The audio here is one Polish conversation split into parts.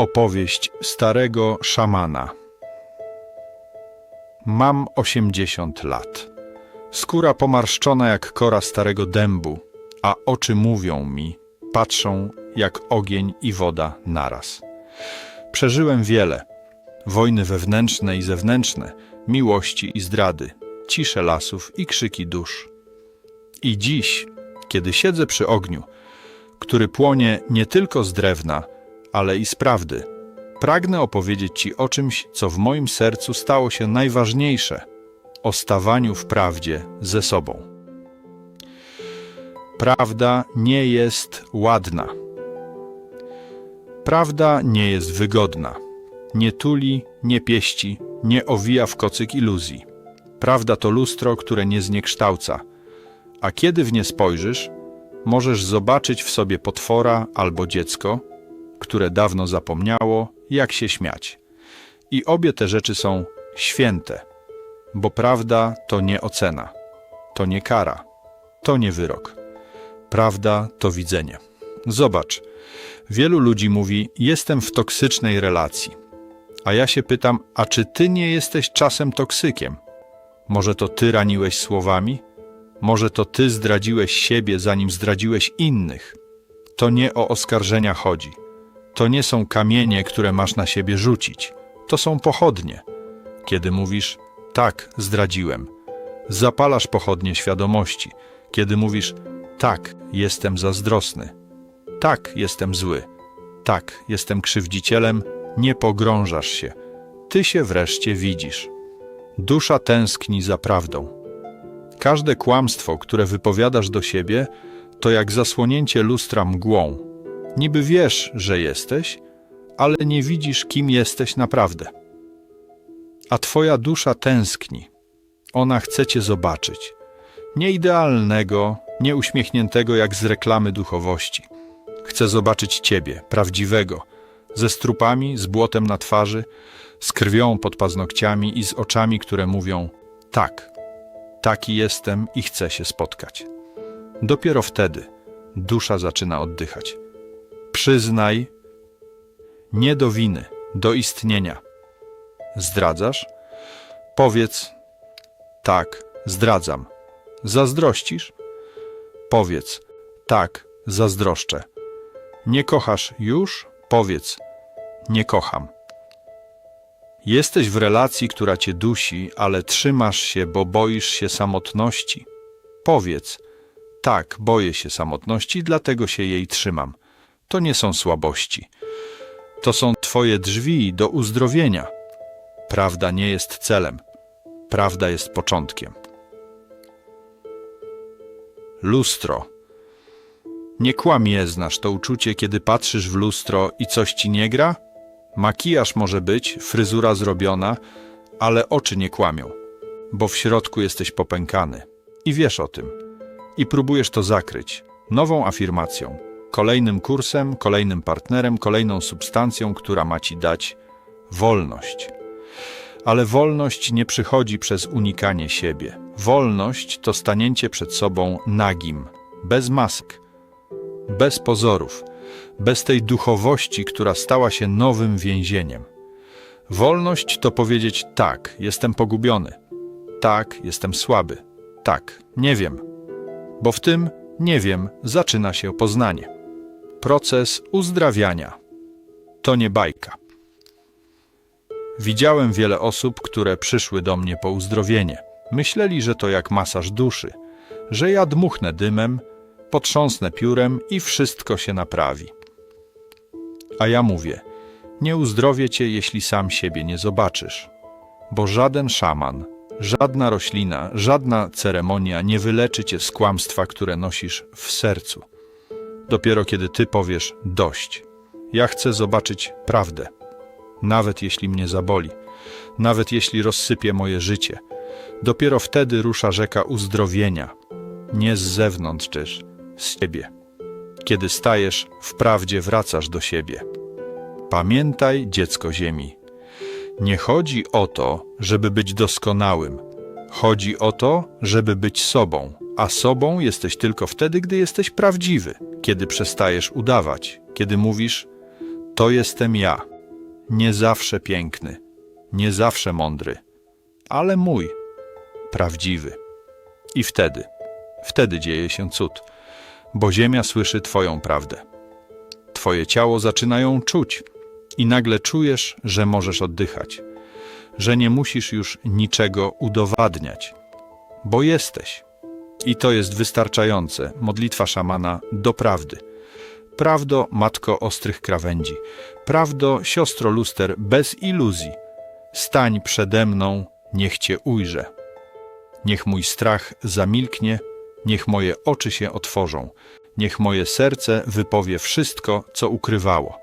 Opowieść starego szamana. Mam 80 lat. Skóra pomarszczona jak kora starego dębu, a oczy mówią mi, patrzą jak ogień i woda naraz. Przeżyłem wiele. Wojny wewnętrzne i zewnętrzne, miłości i zdrady, cisze lasów i krzyki dusz. I dziś, kiedy siedzę przy ogniu, który płonie nie tylko z drewna, ale i z prawdy. Pragnę opowiedzieć Ci o czymś, co w moim sercu stało się najważniejsze o stawaniu w prawdzie ze sobą. Prawda nie jest ładna. Prawda nie jest wygodna. Nie tuli, nie pieści, nie owija w kocyk iluzji. Prawda to lustro, które nie zniekształca, a kiedy w nie spojrzysz, możesz zobaczyć w sobie potwora albo dziecko, które dawno zapomniało, jak się śmiać. I obie te rzeczy są święte, bo prawda to nie ocena, to nie kara, to nie wyrok. Prawda to widzenie. Zobacz, wielu ludzi mówi: Jestem w toksycznej relacji. A ja się pytam: A czy ty nie jesteś czasem toksykiem? Może to ty raniłeś słowami? Może to ty zdradziłeś siebie, zanim zdradziłeś innych? To nie o oskarżenia chodzi. To nie są kamienie, które masz na siebie rzucić. To są pochodnie. Kiedy mówisz, tak, zdradziłem. Zapalasz pochodnie świadomości. Kiedy mówisz, tak, jestem zazdrosny. Tak, jestem zły. Tak, jestem krzywdzicielem, nie pogrążasz się. Ty się wreszcie widzisz. Dusza tęskni za prawdą. Każde kłamstwo, które wypowiadasz do siebie, to jak zasłonięcie lustra mgłą. Niby wiesz, że jesteś, ale nie widzisz, kim jesteś naprawdę. A twoja dusza tęskni. Ona chce cię zobaczyć. Nie idealnego, nie uśmiechniętego jak z reklamy duchowości. Chce zobaczyć ciebie, prawdziwego, ze strupami, z błotem na twarzy, z krwią pod paznokciami i z oczami, które mówią: Tak, taki jestem i chcę się spotkać. Dopiero wtedy dusza zaczyna oddychać. Przyznaj, nie do winy, do istnienia. Zdradzasz? Powiedz, tak, zdradzam. Zazdrościsz? Powiedz, tak, zazdroszczę. Nie kochasz już? Powiedz, nie kocham. Jesteś w relacji, która cię dusi, ale trzymasz się, bo boisz się samotności. Powiedz, tak, boję się samotności, dlatego się jej trzymam. To nie są słabości. To są twoje drzwi do uzdrowienia. Prawda nie jest celem. Prawda jest początkiem. Lustro. Nie kłamie znasz to uczucie, kiedy patrzysz w lustro i coś ci nie gra? Makijaż może być, fryzura zrobiona, ale oczy nie kłamią, bo w środku jesteś popękany. I wiesz o tym. I próbujesz to zakryć nową afirmacją, kolejnym kursem, kolejnym partnerem, kolejną substancją, która ma ci dać wolność. Ale wolność nie przychodzi przez unikanie siebie. Wolność to stanięcie przed sobą nagim, bez mask, bez pozorów, bez tej duchowości, która stała się nowym więzieniem. Wolność to powiedzieć tak, jestem pogubiony. Tak, jestem słaby. Tak, nie wiem. Bo w tym nie wiem zaczyna się poznanie. Proces uzdrawiania. To nie bajka. Widziałem wiele osób, które przyszły do mnie po uzdrowienie. Myśleli, że to jak masaż duszy, że ja dmuchnę dymem, potrząsnę piórem i wszystko się naprawi. A ja mówię, nie uzdrowię cię, jeśli sam siebie nie zobaczysz, bo żaden szaman, żadna roślina, żadna ceremonia nie wyleczy cię z kłamstwa, które nosisz w sercu. Dopiero kiedy ty powiesz dość, ja chcę zobaczyć prawdę, nawet jeśli mnie zaboli, nawet jeśli rozsypie moje życie, dopiero wtedy rusza rzeka uzdrowienia, nie z zewnątrz, czyż, z siebie. Kiedy stajesz, wprawdzie wracasz do siebie. Pamiętaj, dziecko ziemi, nie chodzi o to, żeby być doskonałym. Chodzi o to, żeby być sobą, a sobą jesteś tylko wtedy, gdy jesteś prawdziwy, kiedy przestajesz udawać, kiedy mówisz: To jestem ja, nie zawsze piękny, nie zawsze mądry, ale mój, prawdziwy. I wtedy, wtedy dzieje się cud, bo ziemia słyszy Twoją prawdę. Twoje ciało zaczyna ją czuć i nagle czujesz, że możesz oddychać, że nie musisz już niczego udowadniać, bo jesteś. I to jest wystarczające. Modlitwa szamana do prawdy. Prawdo, matko ostrych krawędzi. Prawdo, siostro luster, bez iluzji. Stań przede mną, niech cię ujrzę. Niech mój strach zamilknie, niech moje oczy się otworzą, niech moje serce wypowie wszystko, co ukrywało.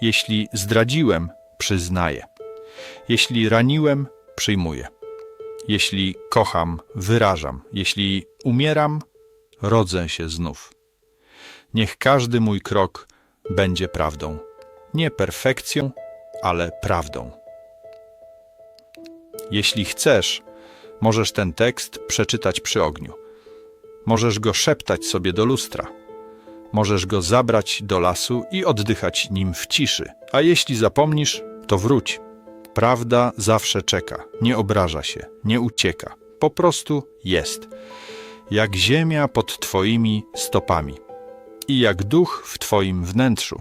Jeśli zdradziłem, przyznaję. Jeśli raniłem, przyjmuję. Jeśli kocham, wyrażam. Jeśli umieram, rodzę się znów. Niech każdy mój krok będzie prawdą. Nie perfekcją, ale prawdą. Jeśli chcesz, możesz ten tekst przeczytać przy ogniu. Możesz go szeptać sobie do lustra. Możesz go zabrać do lasu i oddychać nim w ciszy. A jeśli zapomnisz, to wróć. Prawda zawsze czeka, nie obraża się, nie ucieka. Po prostu jest. Jak ziemia pod Twoimi stopami i jak duch w Twoim wnętrzu.